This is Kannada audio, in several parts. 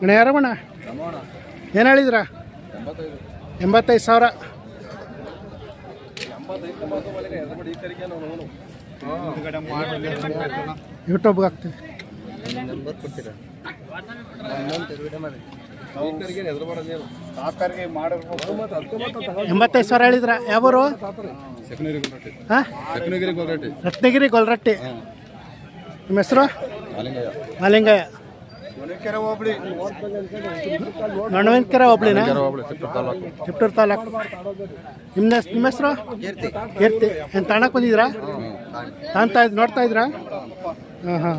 ಅಣ್ಣ ಯಾರಮ್ಮಣ್ಣ ಏನು ಹೇಳಿದ್ರ? ಎಂಬತ್ತೈದು ಸಾವಿರ. ಯೂಟ್ಯೂಬ್ಗೆ ಹಾಕ್ತೀವಿ ಎಂಬತ್ತೈದು ಸಾವಿರ ಹೇಳಿದ್ರ? ಯಾವರು? ರತ್ನಗಿರಿ ಗೊಲ್ರಟ್ಟಿ. ನಿಮ್ಮ ಹೆಸರು? ಮಾಲಿಂಗಯ್ಯ. ನಣವಂಕೆರೆ ಹೋಬ್ಳಿನ ಚಿಪ್ಟೂರು ತಾಲೂಕು. ನಿಮ್ಮ ನಿಮ್ಮ ಹೆಸರು? ಕೀರ್ತಿ. ಏನು ತಾಣಕ್ಕೆ ಬಂದಿದ್ದೀರಾ? ತಾಂತ ಇದ್ ನೋಡ್ತಾ ಇದ್ರಾ ಹಾಂ ಹಾಂ.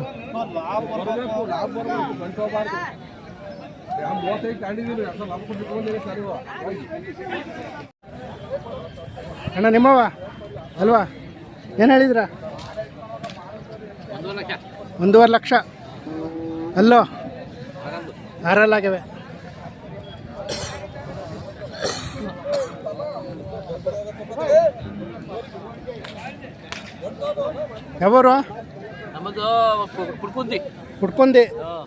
ಅಣ್ಣ ನಿಮ್ಮವ ಅಲ್ವಾ? ಏನು ಹೇಳಿದ್ರ ಒಂದೂವರೆ ಲಕ್ಷ. ಅಲ್ಲೋ? ಆರಲ್ಲಾಗ್ಯವೆ ಯಾವರು? ನಮ್ಮದು ಕುಡ್ಕುಂದಿ. ಕುಡ್ಕೊಂಡಿ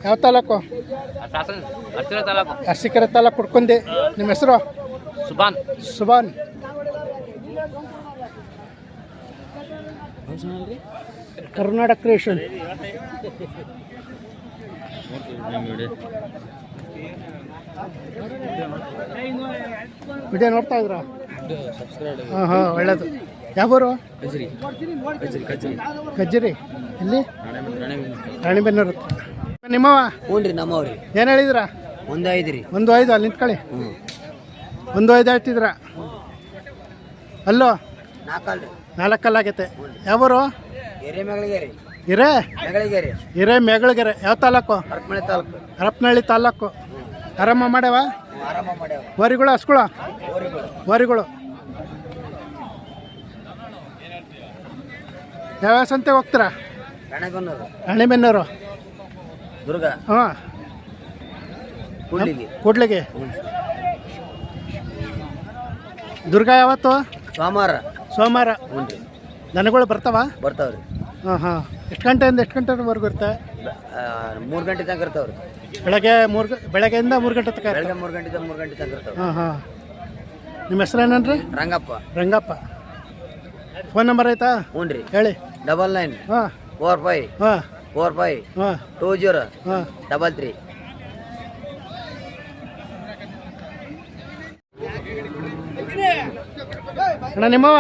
ಯಾವ ತಾಲೂಕು? ಅರ್ಸಿಕೆರೆ ತಾಲೂಕು. ಅರಸೀಕೆರೆ ತಾಲೂಕು ಕುಡ್ಕೊಂಡಿ ನಿಮ್ಮ ಹೆಸರು? ಸುಬಾನ್ ಸುಬಾನ್ ಕರ್ನಾಟಕ ಕ್ರಿಯೇಷನ್. ವಿಡಿಯೋ ನೋಡ್ತಾ ಇದ್ರ? ಹಾಂ ಹಾಂ ಒಳ್ಳೇದು. ಯಾವರು ಕಜ್ಜರಿ. ಎಲ್ಲಿ? ರಾಣಿಬೆನ್ನೂರು ನಿಮ್ಮವ ಹ್ಞೂ ರೀ ನಮ್ಮವ್ರಿ. ಏನು ಹೇಳಿದ್ರ? ಒಂದು ಐದು ರೀ ಒಂದು ಐದು ಅಲ್ಲಿ ನಿಂತ್ಕೊಳ್ಳಿ. ಒಂದು ಐದು ಹೇಳ್ತಿದ್ರ? ಅಲ್ಲೋ? ನಾಲ್ಕಲ್ಲ ನಾಲ್ಕಲ್ಲ ನಾಲ್ಕಲ್ಲಾಗೈತೆ ಯಾವರು ಹಿರೇ? ಹಿರೇ ಮೇಗಳಗೆರೆ. ಯಾವ ತಾಲೂಕು? ಹರಪಮಳೆ ತಾಲೂಕು. ಹರಪನಹಳ್ಳಿ ತಾಲೂಕು. ಆರಾಮ ಮಾಡ್ಯಾವ? ಆರಾಮ ಮಾಡ್ಯಾವ. ವರಿಗಳು ಹಸ್ಗಳು ಊರಿಗಳು ವರಿಗಳು. ಯಾವ ಸಂತೆಗೆ ಹೋಗ್ತೀರಾ? ರಣೆಬೆನ್ನೂರು. ರಾಣಿಬೆನ್ನೂರು. ದುರ್ಗ. ಹಾಂ. ಕೂಡ್ಲಿಗಿ. ಕೂಡ್ಲಿಗೆ. ದುರ್ಗ ಯಾವತ್ತು? ಸೋಮವಾರ. ಸೋಮವಾರ. ಹ್ಞೂ ದನಗಳು ಬರ್ತಾವ? ಬರ್ತಾವ್ರಿ. ಹಾಂ ಹಾಂ. ಎಷ್ಟು ಗಂಟೆಯಿಂದ ಎಷ್ಟು ಗಂಟೆವರೆಗೂ ಇರುತ್ತೆ? ಮೂರು ಗಂಟೆ ತನಕ ಇರ್ತಾವ್ರಿ ಬೆಳಗ್ಗೆ ಮೂರು ಬೆಳಗ್ಗೆಯಿಂದ ಮೂರು ಗಂಟೆ ತನಕ ಬೆಳಗ್ಗೆ ಮೂರು ಗಂಟೆ ಮೂರು ಗಂಟೆ ತನಕ ಇರ್ತಾವ್ರಿ ಹಾಂ ಹಾಂ. ನಿಮ್ಮ ಹೆಸರೇನನ್ರಿ ರಂಗಪ್ಪ. ರಂಗಪ್ಪ. ಫೋನ್ ನಂಬರ್ ಆಯ್ತಾ? ಹ್ಞೂ ರೀ. ಹೇಳಿ. ಡಬಲ್ ನೈನ್ ಹಾಂ. ಫೋರ್ ಫೈ ಹಾಂ. ಫೋರ್ ಫೈ ಹಾಂ. ಟೂ ಜೀರೋ ಹಾಂ. Double three. ಅಣ್ಣ ನಿಮ್ಮವ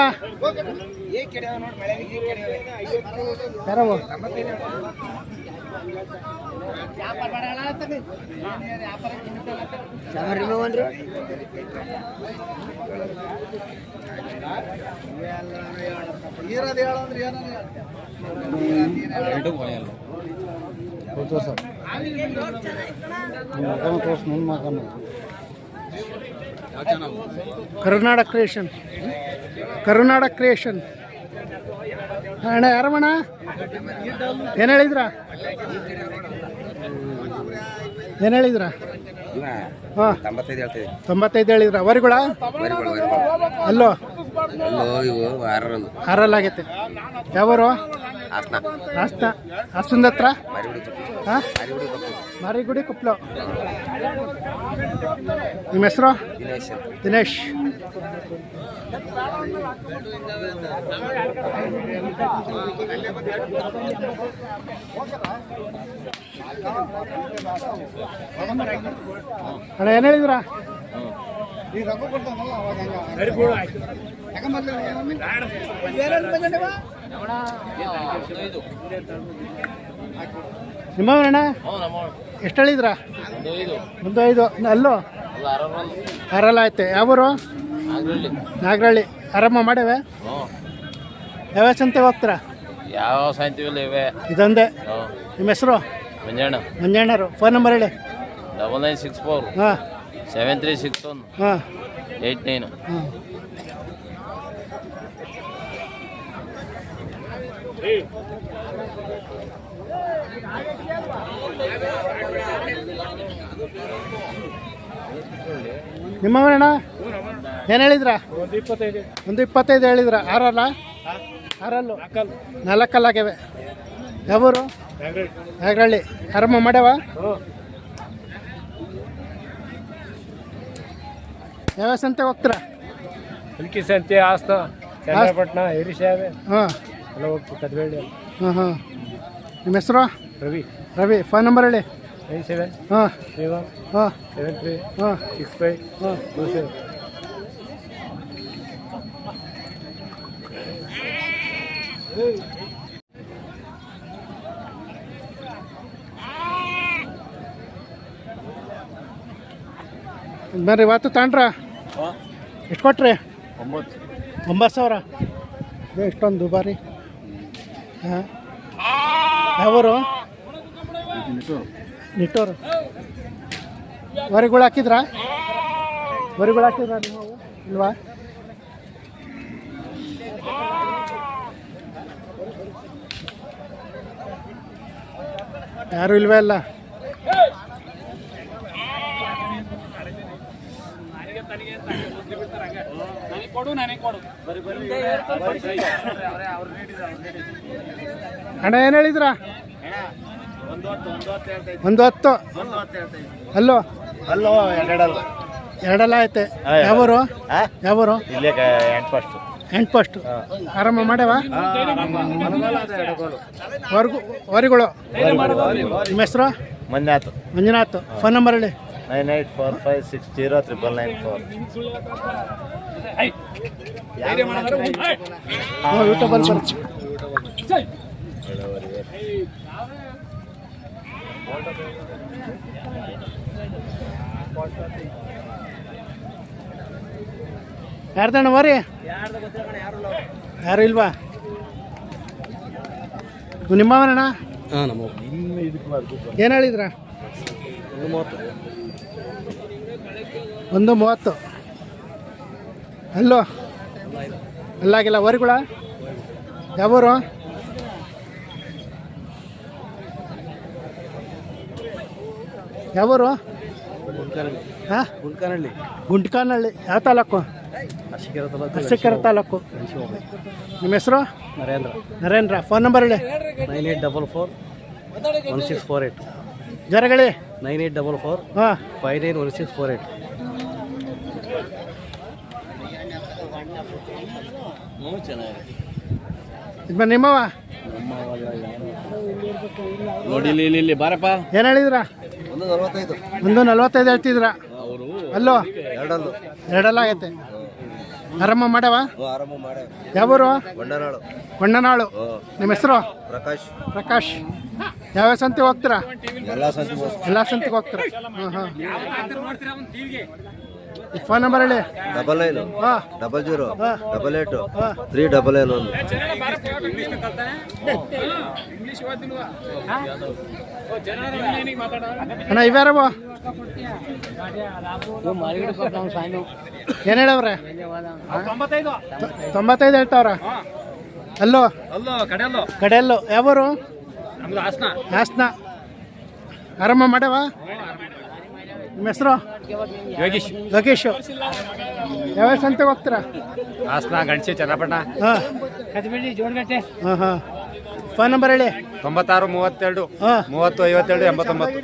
ಕರ್ನಾಟಕ ಕ್ರಿಯೇಷನ್. ಕರ್ನಾಟಕ ಕ್ರಿಯೇಷನ್. ಅಣ್ಣ ಯಾರಮ್ಮಣ್ಣ? ಏನು ಹೇಳಿದ್ರ? ಏನು ಹೇಳಿದ್ರ? ಹಾಂ. ತೊಂಬತ್ತೈದು ಹೇಳ್ತೀವಿ ತೊಂಬತ್ತೈದು ಹೇಳಿದ್ರ? ವರಿಗಳ? ಅಲ್ಲೋ? ಅಲ್ಲೋ ಇವು ಆರಲ್ಲಾಗೈತೆ. ಯಾವರು? ಹಾಸನ. ಹಾಸನ. ಹಾಸನದ ಹತ್ರ? ಮಾರಿಗುಡಿ ಹಾಂ? ಕುಪ್ಲು. ನಿಮ್ಮ ಹೆಸರು? ದಿನೇಶ್ ದಿನೇಶ್. ಅಣ್ಣ ಏನು ಹೇಳಿದ್ರ? ನಿಮ್ಮವಣ್ಣ ಎಷ್ಟು ಹೇಳಿದ್ರ ಒಂದು ಐದು ಅಲ್ಲೋ? ಅರಲ್ಲ ಐತೆ ಯಾವೂರು? ನಾಗರಳ್ಳಿ ಆರಾಮ ಮಾಡೇವೆ? ಯಾವ ಸಂತೆ ಹೋಗ್ತೀರಾ? ಯಾವ ಸಾಯ್ತೀವಲ್ಲ ಇವೆ. ಇದೊಂದೇ. ನಿಮ್ಮ ಹೆಸರು? ಮಂಜಣ್ಣ. ಮಂಜಣ್ಣರು. ಫೋನ್ ನಂಬರ್ ಹೇಳಿ. ಡಬಲ್ ನೈನ್ ಸಿಕ್ಸ್ ಫೋರ್ ಹಾಂ. ಸೆವೆನ್ ತ್ರೀ ಸಿಕ್ಸ್ ಒನ್ ಹಾಂ. Eight nine. ಹಾಂ. ನಿಮ್ಮವರಣ್ಣ? ಏನು ಹೇಳಿದ್ರ? ಒಂದು ಇಪ್ಪತ್ತೈದು ಒಂದು ಇಪ್ಪತ್ತೈದು ಹೇಳಿದ್ರ? ಆರಲ್ಲ? ಆರಲ್ಲು? ನಾಲ್ಕಲ್ಲಾಗ್ಯವೆ ಯಾವೂರು? ಯಾಗ್ರಳ್ಳಿ ಆರಾಮ ಮಾಡ್ಯಾವ? ಯಾವ ಸಂತೆ ಹೋಗ್ತೀರಾ? ಸಂತೆ ಹಾಸನ ಚನ್ನಪಟ್ಟಣ ಹಿರಿಶಾವೆ. ಹಾಂ. ಎಲ್ಲ ಹೋಗ್ತೀವಿ ಕದ್ಬೇಡಿ ಹಾಂ ಹಾಂ. ನಿಮ್ಮ ಹೆಸರು? ರವಿ. ರವಿ. ಫೋನ್ ನಂಬರ್ ಹೇಳಿ. ನೈನ್ ಸೆವೆನ್ ಹಾಂ. ತ್ರೀ ಒನ್ ಹಾಂ. ಸೆವೆನ್ ತ್ರೀ ಹಾಂ. ಸಿಕ್ಸ್ ಫೈವ್ ಹಾಂ. Two seven. ಬರ್ರಿ ಇವತ್ತು ತಗೊಂಡ್ರ ಎಷ್ಟು ಕೊಟ್ರಿ? ಒಂಬತ್ತು. ಒಂಬತ್ತು ಸಾವಿರ. ಇಷ್ಟೊಂದು ಎಷ್ಟೊಂದು ದುಬಾರಿ. ಯಾವರು? ನಿಟ್ಟೋರು. ವರಿಗಳು ಹಾಕಿದ್ರಾ? ವರಿಗಳು ಹಾಕಿದ್ರಾ ನೀವು? ಇಲ್ವಾ? ಯಾರು ಇಲ್ವೇ ಇಲ್ಲ ಅಣ್ಣ ಏನು ಹೇಳಿದ್ರಾ? ಒಂದು ಹತ್ತು. ಅಲ್ಲೋ? ಅಲ್ಲೋ ಎರಡಲ್ಲ ಎರಡಲ್ಲ ಐತೆ. ಯಾವರು? ಯಾವರು? ಇಲ್ಲೇ ಎಂಟು ಫಸ್ಟ್ ಎಂಟು ಫಸ್ಟ್ ಆರಾಮ ಮಾಡ್ಯಾವ? ಹೊರಗು ಹೊರಿಗಳು. ನಿಮ್ಮ ಹೆಸರು? ಮಂಜುನಾಥ್. ಮಂಜುನಾಥ್. ಫೋನ್ ನಂಬರ್ ಹೇಳಿ. Nine eight four five six zero triple nine four. ಯಾರ್ದಣ್ಣ ಮರಿ? ಯಾರು ಇಲ್ವಾ? ನಿಮ್ಮವನಣ್ಣ ಹೇಳಿದ್ರ ಏನು ಹೇಳಿದ್ರ? ಒಂದು ಮೂವತ್ತು. ಅಲ್ಲೋ. ಅಲ್ಲಾಗಿಲ್ಲ ವರಿಗಳ ಯಾವೂರು? ಯಾವೂರು? ಹಾಂ? ಗುಂಟ್ಕಾನಳ್ಳಿ ಗುಂಟ್ಕಾನಹಳ್ಳಿ ಯಾವ ತಾಲೂಕು? ಅರಸೀಕೆರೆ ತಾಲೂಕು. ನಿಮ್ಮ ಹೆಸರು? ನರೇಂದ್ರ. ನರೇಂದ್ರ. ಫೋನ್ ನಂಬರ್ ಹೇಳಿ. Nine eight double four one six four eight ಜರಗಳಿ nine eight double four ಹಾಂ. Five nine one six four eight ಇದು ನಿಮ್ಮವ ನೋಡಿ ಇಲ್ಲಿ ಇಲ್ಲಿ ಇಲ್ಲಿ ಬಾರಪ್ಪ. ಏನು ಹೇಳಿದ್ರ? ಒಂದು ನಲವತ್ತೈದು. ಒಂದು ನಲ್ವತ್ತೈದು ಹೇಳ್ತಿದ್ರ? ಅಲ್ಲೋ? ಎರಡಲ್ಲು. ಎರಡಲ್ಲ ಆಗೈತೆ. ಆರಾಮ ಮಾಡವ ಆರಂಭ ಮಾಡ ಯಾವೂರು? ಬಂಡನಾಳು. ಬಂಡನಾಳು. ನಿಮ್ಮ ಹೆಸರು? ಪ್ರಕಾಶ್. ಪ್ರಕಾಶ್. ಯಾವ ಸಂತೆ ಹೋಗ್ತೀರಾ? ಎಲ್ಲ ಸಂತಿಗೆ ಎಲ್ಲ ಸಂತೆಗೆ ಹೋಗ್ತೀರಾ? ಹಾಂ ಹಾಂ. ಫೋನ್ ನಂಬರ್ ಹೇಳಿ. Double nine double zero double eight three double nine ಒಂದು ಅಣ್ಣ ಇವ್ಯಾರವ ಏನು ಹೇಳವ್ರೆ? ತೊಂಬತ್ತೈದು. ಹೇಳ್ತಾವ್ರ? ಅಲ್ಲೋ? ಕಡೆಯಲ್ಲೋ. ಕಡೆಯಲ್ಲೋ. ಯಾವರು? ಹಾಸನ. ಆರಾಮ ಮಾಡ್ಯಾವ. ನಿಮ್ಮ ಹೆಸರು? ಯೋಗೀಶ್. ಯೋಗೇಶ್ ಯಾವ ಸಂತೆಗೆ ಹೋಗ್ತೀರಾ? ಹಾಸನ ಗಣಸಿ ಚನ್ನಪಟ್ಟಣ. ಹಾಂ. ಕದ್ಬೇಡಿ ಜೋಡ್ಗಟ್ಟೆ ಹಾಂ ಹಾಂ. ಫೋನ್ ನಂಬರ್ ಹೇಳಿ. ತೊಂಬತ್ತಾರು ಮೂವತ್ತೆರಡು ಹಾಂ. ಮೂವತ್ತು ಐವತ್ತೆರಡು ಎಂಬತ್ತೊಂಬತ್ತು